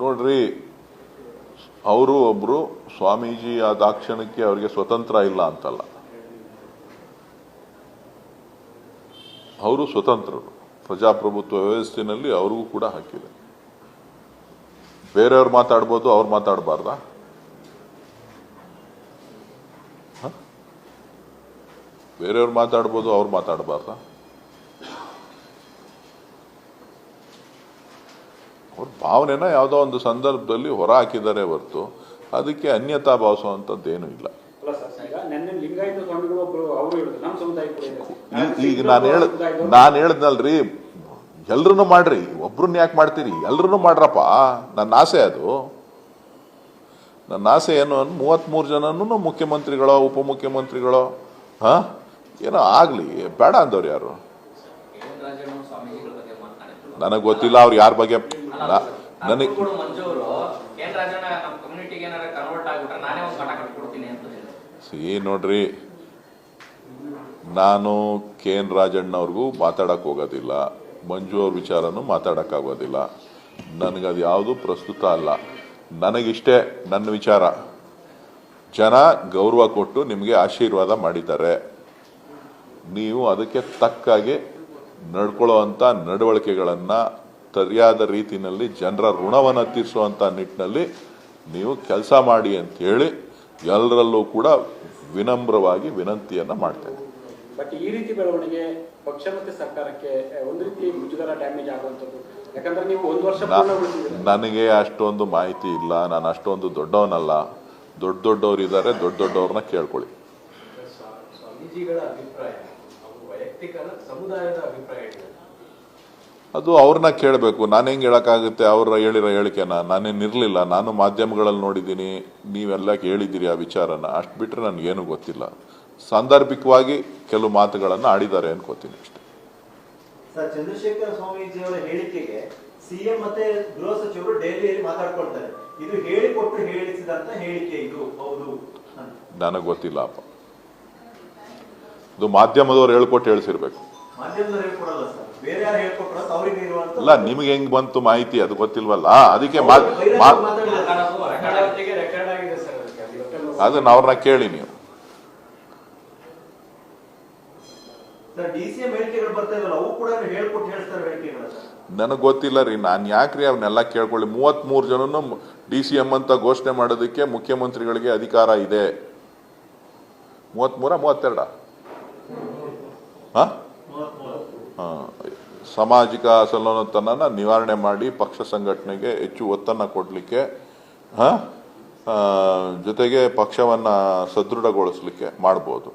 ನೋಡ್ರಿ, ಅವರು ಒಬ್ರು ಸ್ವಾಮೀಜಿ ಆದ ಕ್ಷಣಕ್ಕೆ ಅವರಿಗೆ ಸ್ವತಂತ್ರ ಇಲ್ಲ ಅಂತಲ್ಲ. ಅವರು ಸ್ವತಂತ್ರರು. ಪ್ರಜಾಪ್ರಭುತ್ವ ವ್ಯವಸ್ಥೆಯಲ್ಲಿ ಅವ್ರಿಗೂ ಕೂಡ ಹಾಕಿದೆ. ಬೇರೆಯವ್ರು ಮಾತಾಡ್ಬೋದು, ಅವ್ರು ಮಾತಾಡಬಾರ್ದ? ಬೇರೆಯವ್ರು ಮಾತಾಡ್ಬೋದು, ಅವ್ರು ಮಾತಾಡಬಾರ್ದಾ? ಅವ್ರ ಭಾವನೆನ ಯಾವುದೋ ಒಂದು ಸಂದರ್ಭದಲ್ಲಿ ಹೊರ ಹಾಕಿದ್ದಾರೆ ಹೊರತು ಅದಕ್ಕೆ ಅನ್ಯತಾ ಭಾವಿಸುವಂಥದ್ದೇನೂ ಇಲ್ಲ. ಈಗ ನೆನ್ನೆ ಲಿಂಗಾಯತ ಸ್ವಾಮಿಗಳು ಅವರು ಹೇಳಿದ್ರು ನಮ್ಮ ಸಮುದಾಯ ಕೂಡ ಈಗ ನಾನು ಹೇಳ ನಾನು ಹೇಳ್ದಲ್ರಿ ಎಲ್ರು ಮಾಡ್ರಿ ಒಬ್ರನ್ನ ಯಾಕೆ ಮಾಡ್ತೀರಿ? ಎಲ್ರೂ ಮಾಡ್ರಪ್ಪ. ನನ್ನ ಆಸೆ ಅದು. ನನ್ನ ಆಸೆ ಏನು ಮೂವತ್ತ್ಮೂರು ಜನನು ಮುಖ್ಯಮಂತ್ರಿಗಳೋ ಉಪಮುಖ್ಯಮಂತ್ರಿಗಳೋ ಹಾ? ಏನೋ ಆಗಲಿ ಬೇಡ ಅಂದವ್ರು ಯಾರು? ನನಗೆ ಗೊತ್ತಿಲ್ಲ ಅವ್ರು ಯಾರ ಬಗ್ಗೆ ನನಗೆ ಏನ್ ನೋಡ್ರಿ ನಾನು ಕೆ ಎನ್ ರಾಜಣ್ಣವ್ರಿಗೂ ಮಾತಾಡಕ್ ಹೋಗೋದಿಲ್ಲ. ಮಂಜು ಅವ್ರ ವಿಚಾರನೂ ಮಾತಾಡಕ್ಕಾಗೋದಿಲ್ಲ ನನಗದು ಯಾವುದು ಪ್ರಸ್ತುತ ಅಲ್ಲ. ನನಗಿಷ್ಟೇ ನನ್ನ ವಿಚಾರ. ಜನ ಗೌರವ ಕೊಟ್ಟು ನಿಮಗೆ ಆಶೀರ್ವಾದ ಮಾಡಿದ್ದಾರೆ. ನೀವು ಅದಕ್ಕೆ ತಕ್ಕಾಗಿ ನಡ್ಕೊಳ್ಳೋ ಅಂಥ ನಡವಳಿಕೆಗಳನ್ನು ಸರಿಯಾದ ರೀತಿಯಲ್ಲಿ ಜನರ ಋಣವನ್ನು ತೀರಿಸುವಂಥ ನಿಟ್ಟಿನಲ್ಲಿ ನೀವು ಕೆಲಸ ಮಾಡಿ ಅಂತ ಹೇಳಿ ಎಲ್ಲರಲ್ಲೂ ಕೂಡ ವಿನಮ್ರವಾಗಿ ವಿನಂತಿಯನ್ನು ಮಾಡ್ತೇನೆ. ಬಟ್ ಈ ರೀತಿ ಬೆಳವಣಿಗೆ ಪಕ್ಷ ಮತ್ತೆ ಸರ್ಕಾರಕ್ಕೆ ಒಂದು ರೀತಿ ಮುಜುಗರ ಡ್ಯಾಮೇಜ್ ಆಗುವಂಥದ್ದು. ಯಾಕಂದ್ರೆ ನೀವು ಒಂದು ವರ್ಷ ನನಗೆ ಅಷ್ಟೊಂದು ಮಾಹಿತಿ ಇಲ್ಲ. ನಾನು ಅಷ್ಟೊಂದು ದೊಡ್ಡವನಲ್ಲ. ದೊಡ್ಡ ದೊಡ್ಡವ್ರು ಇದ್ದಾರೆ ದೊಡ್ಡ ದೊಡ್ಡವ್ರನ್ನ ಕೇಳ್ಕೊಳ್ಳಿ. ಸ್ವಾ- ಸ್ವಾಮೀಜಿಗಳ ಅಭಿಪ್ರಾಯ ವೈಯಕ್ತಿಕ ಸಮುದಾಯದ ಅಭಿಪ್ರಾಯ ಅದು ಅವ್ರನ್ನ ಕೇಳಬೇಕು. ನಾನು ಹೆಂಗೆ ಹೇಳೋಕ್ಕಾಗುತ್ತೆ? ಅವ್ರ ಹೇಳಿರೋ ಹೇಳಿಕೆನ. ನಾನೇನು ಇರಲಿಲ್ಲ. ನಾನು ಮಾಧ್ಯಮಗಳಲ್ಲಿ ನೋಡಿದ್ದೀನಿ. ನೀವೆಲ್ಲ ಕೇಳಿದ್ದೀರಿ ಆ ವಿಚಾರನ. ಅಷ್ಟು ಬಿಟ್ಟರೆ ನನಗೇನು ಗೊತ್ತಿಲ್ಲ. ಸಾಂದರ್ಭಿಕವಾಗಿ ಕೆಲವು ಮಾತುಗಳನ್ನು ಆಡಿದ್ದಾರೆ ಅನ್ಕೋತೀನಿ ಅಷ್ಟೇ. ಸರ್ ಚಂದ್ರಶೇಖರ ಸ್ವಾಮೀಜಿ ಅವರ ಹೇಳಿಕೆಗೆ ಸಿಎಂ ಮತ್ತೆ ಗೃಹ ಸಚಿವರು ಡೆಲ್ಲಿಯಲ್ಲಿ ಮಾತಾಡ್ಕೊಳ್ತಾರೆ. ಇದು ಹೇಳಿಕೊಟ್ಟು ಹೇಳಿಸಿದಂತ ಹೇಳಿಕೆ ಇದು. ಹೌದು. ನನಗೆ ಗೊತ್ತಿಲ್ಲ ಅಪ್ಪ. ಇದು ಮಾಧ್ಯಮದವ್ರು ಹೇಳ್ಕೊಟ್ಟು ಹೇಳ್ಸಿರ್ಬೇಕು. ಅಲ್ಲ ನಿಮ್ಗೆ ಹೆಂಗ್ ಬಂತು ಮಾಹಿತಿ ಅದು ಗೊತ್ತಿಲ್ವಲ್ಲ? ಅದಕ್ಕೆ ಅದನ್ನ ಅವ್ರನ್ನ ಕೇಳಿ ನೀವು. ನನಗೆ ಗೊತ್ತಿಲ್ಲ ರೀ ನಾನು ಯಾಕ್ರಿ ಅವನ್ನೆಲ್ಲ ಕೇಳ್ಕೊಳ್ಳಿ? ಮೂವತ್ಮೂರು ಜನನು ಡಿ ಸಿ ಎಂ ಅಂತ ಘೋಷಣೆ ಮಾಡೋದಕ್ಕೆ ಮುಖ್ಯಮಂತ್ರಿಗಳಿಗೆ ಅಧಿಕಾರ ಇದೆ. ಮೂವತ್ಮೂರ ಮೂವತ್ತೆರಡ? ಹಾ ಹಾ. ಸಾಮಾಜಿಕ ಅಸಮಾನತನ ನಿವಾರಣೆ ಮಾಡಿ ಪಕ್ಷ ಸಂಘಟನೆಗೆ ಹೆಚ್ಚು ಒತ್ತನ್ನು ಕೊಡಲಿಕ್ಕೆ ಜೊತೆಗೆ ಪಕ್ಷವನ್ನು ಸದೃಢಗೊಳಿಸ್ಲಿಕ್ಕೆ ಮಾಡ್ಬೋದು.